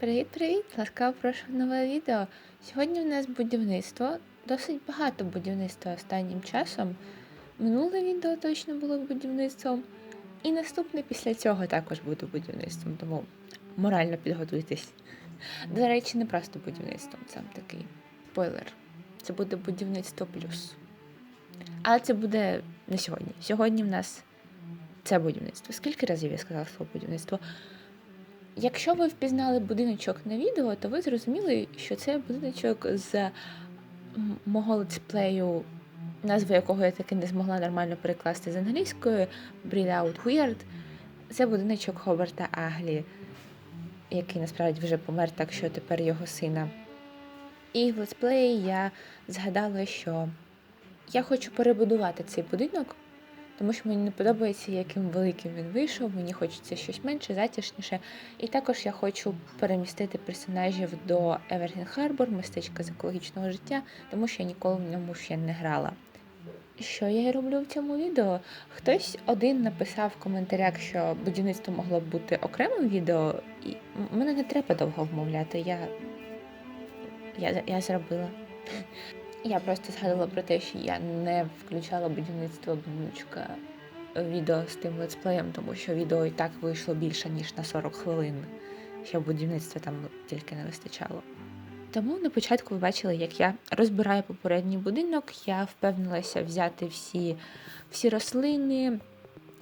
Привіт-привіт! Ласкаво прошу в нове відео. Сьогодні у нас будівництво. Досить багато будівництва останнім часом. Минуле відео точно було будівництвом. І наступне після цього також буде будівництвом, тому морально підготуйтесь. До речі, не просто будівництвом, це такий спойлер. Це буде будівництво плюс. Але це буде не сьогодні. Сьогодні в нас це будівництво. Скільки разів я сказала слово будівництво? Якщо ви впізнали будиночок на відео, то ви зрозуміли, що це будиночок з мого летсплею, назву якого я таки не змогла нормально перекласти з англійської Breed Out Weird. Це будиночок Хобарта Аглі, який насправді вже помер, так що тепер його сина. І в летсплеї я згадала, що я хочу перебудувати цей будинок, тому що мені не подобається, яким великим він вийшов. Мені хочеться щось менше, затишніше. І також я хочу перемістити персонажів до Евергін Харбор, містечка з екологічного життя, тому що я ніколи в ньому ще не грала. Що я роблю в цьому відео? Хтось один написав в коментарях, що будівництво могло б бути окремим відео, і мене не треба довго вмовляти. Я, я, я зробила. Я просто згадала про те, що я не включала будівництво будиночка відео з тим летсплеєм, тому що відео і так вийшло більше, ніж на 40 хвилин, що будівництва там тільки не вистачало. Тому на початку ви бачили, як я розбираю попередній будинок, я впевнилася взяти всі, всі рослини,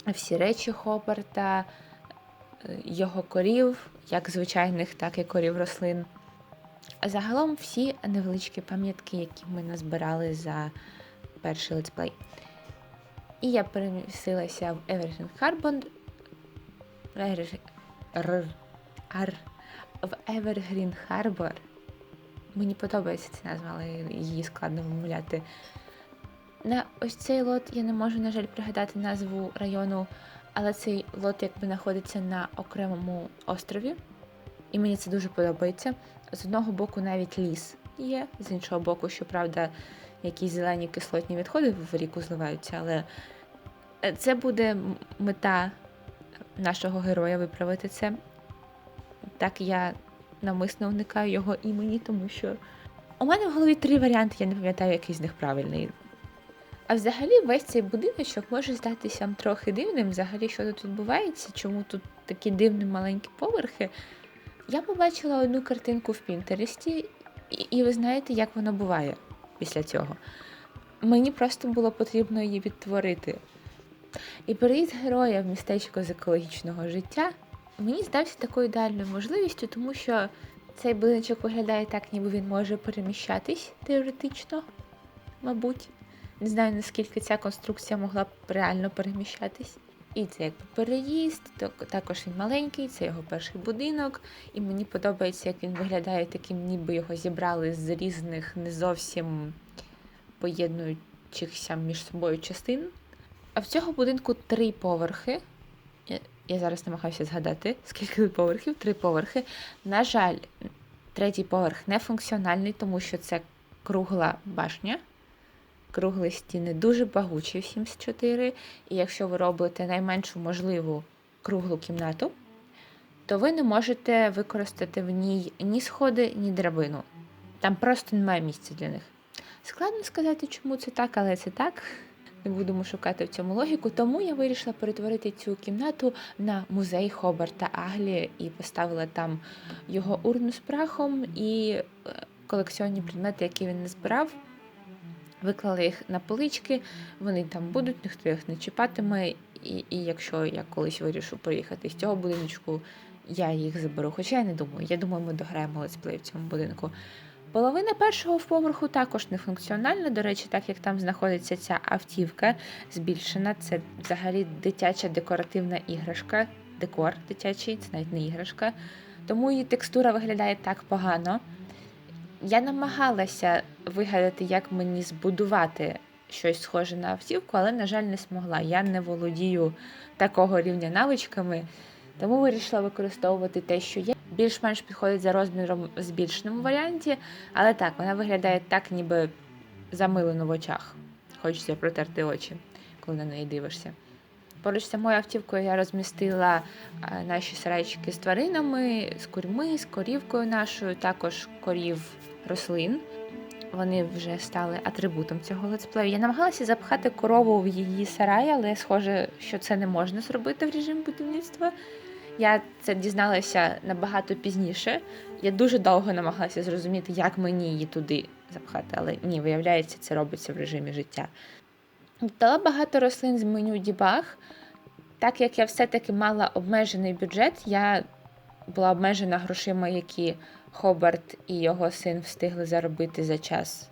всі речі Хобарта, е, його корів, як звичайних, так і корів рослин. Загалом всі невеличкі пам'ятки, які ми назбирали за перший летсплей. І я перемістилася в Р- Ар. В Evergreen Harbor. Мені подобається ця назва, але її складно вимовляти. На ось цей лот я не можу, на жаль, пригадати назву району, але цей лот якби знаходиться на окремому острові. І мені це дуже подобається. З одного боку навіть ліс є, з іншого боку, щоправда, якісь зелені кислотні відходи в ріку зливаються, але е, це буде мета нашого героя виправити це. Так я намисно уникаю його імені, тому що у мене в голові три варіанти, я не пам'ятаю, який з них правильний. А взагалі весь цей будиночок може здатися трохи дивним. Взагалі, що тут відбувається, чому тут такі дивні маленькі поверхи. Я побачила одну картинку в Пінтересті, і, і ви знаєте, як воно буває після цього. Мені просто було потрібно її відтворити. І переїзд героя в містечко з екологічного життя мені здався такою ідеальною можливістю, тому що цей будиночок виглядає так, ніби він може переміщатись теоретично, мабуть. Не знаю, наскільки ця конструкція могла б реально переміщатись. І це якби переїзд, також він маленький, це його перший будинок. І мені подобається, як він виглядає таким, ніби його зібрали з різних не зовсім поєднуючихся між собою частин. А в цього будинку три поверхи. Я- зараз намагаюся згадати, скільки поверхів, три поверхи. На жаль, третій поверх не функціональний, тому що це кругла башня. Круглі стіни дуже багучі в Sims 4. І якщо ви робите найменшу можливу круглу кімнату, то ви не можете використати в ній ні сходи, ні драбину. Там просто немає місця для них. Складно сказати, чому це так, але це так. Не будемо шукати в цьому логіку. Тому я вирішила перетворити цю кімнату на музей Хобарта Аглі і поставила там його урну з прахом і е, колекціонні предмети, які він не збирав. Виклала їх на полички, вони там будуть, ніхто їх не чіпатиме. І, і якщо я колись вирішу приїхати з цього будиночку, я їх заберу. Хоча я не думаю. Я думаю, ми дограємо летсплей в цьому будинку. Половина першого поверху також не функціональна. До речі, так як там знаходиться ця автівка збільшена, це взагалі дитяча декоративна іграшка, декор дитячий, це навіть не іграшка. Тому її текстура виглядає так погано. Я намагалася вигадати, як мені збудувати щось схоже на автівку, але, на жаль, не змогла. Я не володію такого рівня навичками, тому вирішила використовувати те, що є. Більш-менш підходить за розміром в збільшеному варіанті, але так, вона виглядає так, ніби замилено в очах. Хочеться протерти очі, коли на неї дивишся. Поруч з самою автівкою я розмістила е, наші сарайчики з тваринами, з курьми, з корівкою нашою, також корів рослин. Вони вже стали атрибутом цього летсплею. Я намагалася запхати корову в її сарай, але схоже, що це не можна зробити в режимі будівництва. Я це дізналася набагато пізніше. Я дуже довго намагалася зрозуміти, як мені її туди запхати, але ні, виявляється, це робиться в режимі життя. Дала багато рослин з меню дібаг. Так як я все-таки мала обмежений бюджет, я була обмежена грошима, які Хобарт і його син встигли заробити за час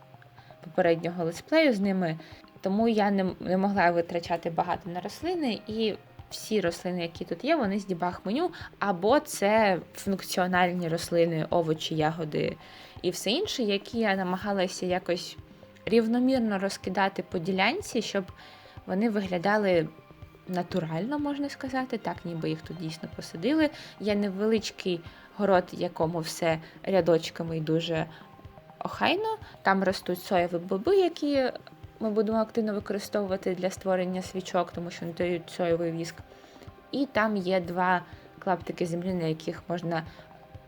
попереднього летсплею з ними. Тому я не, не могла витрачати багато на рослини, і всі рослини, які тут є, вони з дібаг меню, або це функціональні рослини, овочі, ягоди і все інше, які я намагалася якось рівномірно розкидати по ділянці, щоб вони виглядали натурально, можна сказати, так, ніби їх тут дійсно посадили. Є невеличкий город, якому все рядочками і дуже охайно. Там ростуть соєві боби, які ми будемо активно використовувати для створення свічок, тому що вони дають соєвий віск. І там є два клаптики землі, на яких можна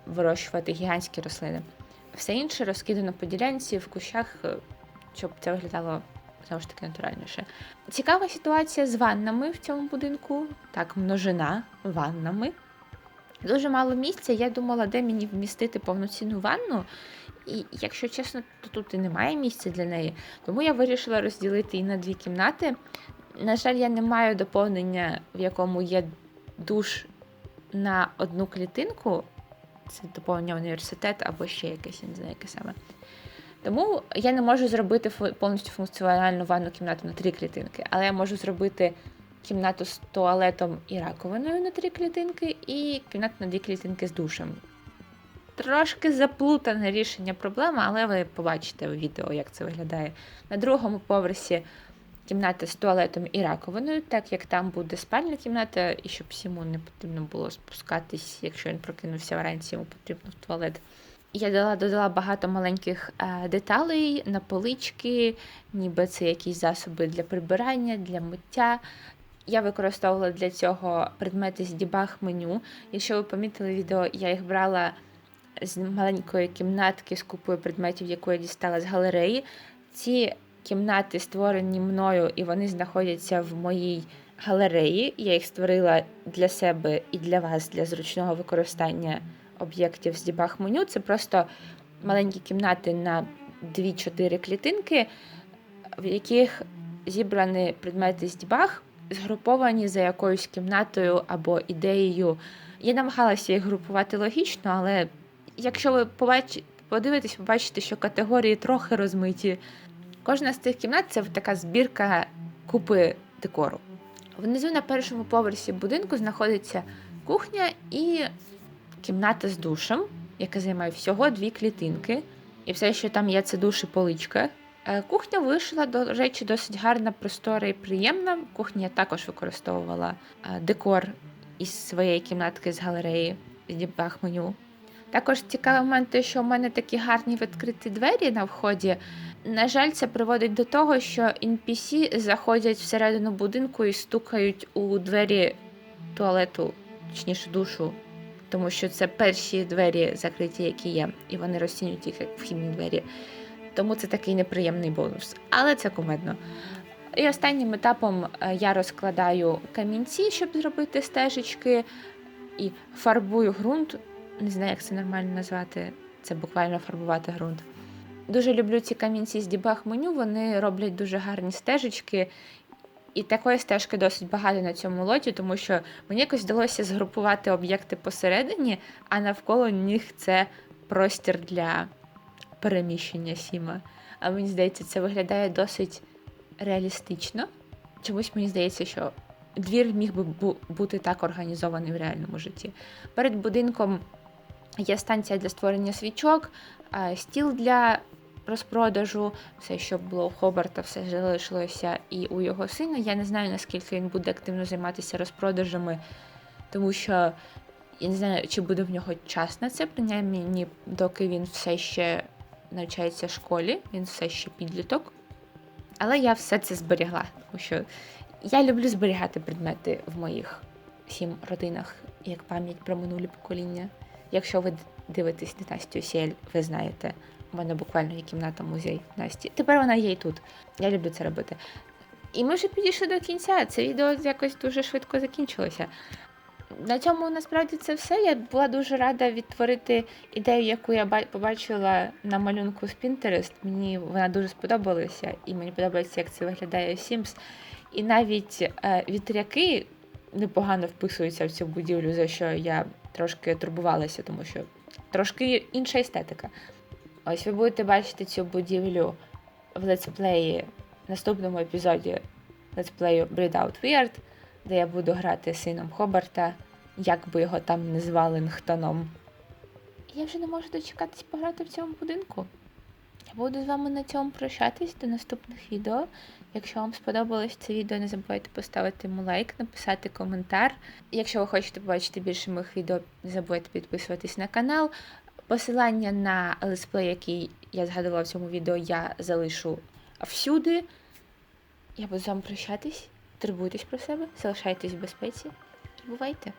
вирощувати гігантські рослини. Все інше розкидано по ділянці в кущах, е, щоб це виглядало знову ж таки натуральніше. Цікава ситуація з ваннами в цьому будинку. Так, множина ваннами. Дуже мало місця. Я думала, де мені вмістити повноцінну ванну. І якщо чесно, то тут і немає місця для неї. Тому я вирішила розділити її на дві кімнати. На жаль, я не маю доповнення, в якому є душ на одну клітинку. Це доповнення університет або ще якесь, я не знаю, яке саме. Тому я не можу зробити повністю функціональну ванну кімнату на три клітинки, але я можу зробити кімнату з туалетом і раковиною на три клітинки, і кімнату на дві клітинки з душем. Трошки заплутане рішення проблеми, але ви побачите в відео, як це виглядає. На другому поверсі кімната з туалетом і раковиною, так як там буде спальня кімната, і щоб Сіму не потрібно було спускатись, якщо він прокинувся вранці, йому потрібно в туалет. Я дала, додала багато маленьких е, деталей на полички, ніби це якісь засоби для прибирання, для миття. Я використовувала для цього предмети з дібаг меню. Якщо ви помітили відео, я їх брала з маленької кімнатки з купою предметів, яку я дістала з галереї. Ці кімнати створені мною, і вони знаходяться в моїй галереї. Я їх створила для себе і для вас для зручного використання об'єктів з дібаг меню. Це просто маленькі кімнати на 2-4 клітинки, в яких зібрані предмети з дібаг, згруповані за якоюсь кімнатою або ідеєю. Я намагалася їх групувати логічно, але якщо ви побач... подивитесь, побачите, що категорії трохи розмиті. Кожна з цих кімнат це така збірка купи декору. Внизу на першому поверсі будинку знаходиться кухня і кімната з душем, яка займає всього дві клітинки. І все, що там є, це душ і поличка. Е, кухня вийшла, до речі, досить гарна, простора і приємна. Кухня я також використовувала е, декор із своєї кімнатки з галереї з дібах. Також цікавий момент, що у мене такі гарні відкриті двері на вході. На жаль, це приводить до того, що NPC заходять всередину будинку і стукають у двері туалету, точніше душу тому що це перші двері закриті, які є, і вони розцінюють їх як вхідні двері. Тому це такий неприємний бонус. Але це кумедно. І останнім етапом е, я розкладаю камінці, щоб зробити стежечки, і фарбую ґрунт. Не знаю, як це нормально назвати. Це буквально фарбувати ґрунт. Дуже люблю ці камінці з дібаг меню, вони роблять дуже гарні стежечки, і такої стежки досить багато на цьому лоті, тому що мені якось вдалося згрупувати об'єкти посередині, а навколо них це простір для переміщення Сіма. А мені здається, це виглядає досить реалістично. Чомусь мені здається, що двір міг би бути так організований в реальному житті. Перед будинком є станція для створення свічок, стіл для розпродажу, все, що було у Хобарта, все залишилося і у його сина. Я не знаю, наскільки він буде активно займатися розпродажами, тому що я не знаю, чи буде в нього час на це, принаймні, доки він все ще навчається в школі, він все ще підліток. Але я все це зберігла, тому що Я люблю зберігати предмети в моїх сім родинах, як пам'ять про минулі покоління. Якщо ви дивитесь на Настю Сєль, ви знаєте, у мене буквально є кімната музей Насті. Тепер вона є і тут. Я люблю це робити. І ми вже підійшли до кінця. Це відео якось дуже швидко закінчилося. На цьому насправді це все. Я була дуже рада відтворити ідею, яку я побачила на малюнку з Pinterest. Мені вона дуже сподобалася, і мені подобається, як це виглядає в Sims. І навіть е, вітряки непогано вписуються в цю будівлю, за що я трошки турбувалася, тому що трошки інша естетика. Ось ви будете бачити цю будівлю в летсплеї в наступному епізоді летсплею Breed Out Weird, де я буду грати сином Хобарта, як би його там не звали Нхтоном. Я вже не можу дочекатись пограти в цьому будинку. Я буду з вами на цьому прощатись до наступних відео. Якщо вам сподобалось це відео, не забувайте поставити йому лайк, написати коментар. Якщо ви хочете побачити більше моїх відео, не забувайте підписуватись на канал. Посилання на летсплей, який я згадувала в цьому відео, я залишу всюди. Я буду з вами прощатись. Турбуйтесь про себе, залишайтесь в безпеці і бувайте!